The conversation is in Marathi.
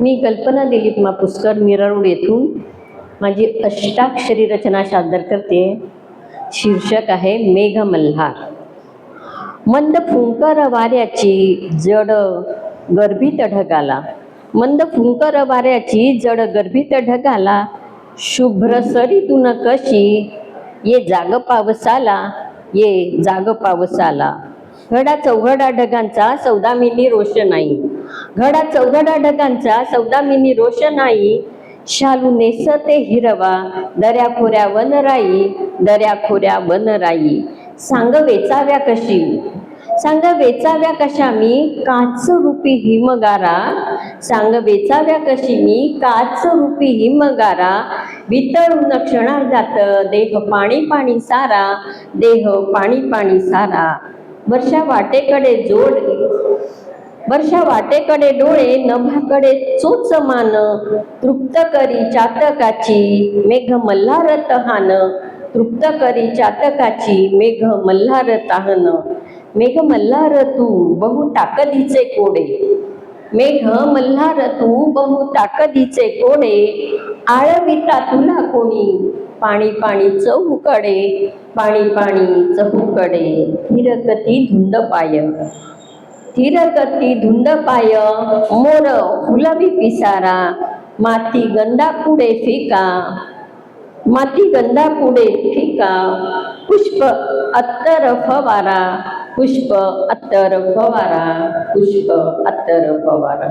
मी कल्पना दिलीप मापुसकर मिरवड येथून माझी अष्टाक्षरी रचना सादर करते. शीर्षक आहे मेघ मल्हार मंद फुंकर वाऱ्याची जड गर्भित ढगाला. मंद फुंकर वाऱ्याची जड गर्भित ढगाला. शुभ्र सरीतून कशी ये जाग पावसाला ये जाग पावसाला. घडा चौघडा ढगांचा सौदामिनी रोषणाई घडा चौघडा ढगांचा सौदामिनी रोषणाई शालू नेसते हिरवा दऱ्या खोऱ्या वनराई दऱ्या खोऱ्या वनराई. सांग वेचाव्या कशी? सांग वेचाव्या कशा मी? काच रूपी हिमगारा. सांग वेचाव्या कशी मी? काच रूपी हिमगारा. वितळून क्षणार जात देह पाणी पाणी सारा देह पाणी पाणी सारा. वर्षा वाटेकडे जोड वर्षा वाटेकडे डोळे नभाकडे चोच मान तृप्त करी चातकाची मेघ मल्हार तहान तृप्त करी चातकाची मेघ मल्हार हान. मेघ मल्हार तू बहु ताकदीचे कोडे. मेघ मल्हार तू बहु ताकदीचे कोडे. आळविता तुला कोणी पाणी पाणी चहूकडे. पाणी पाणी चहूकडे हिरकती धुंद पाय थिरकती धुंद पाय मोर गुलाबी पिसारा माती गंधा पुढे फिका. माती गंधा पुढे फिका. पुष्प अत्तर फवारा. पुष्प अत्तर फवारा. पुष्प अत्तर फवारा.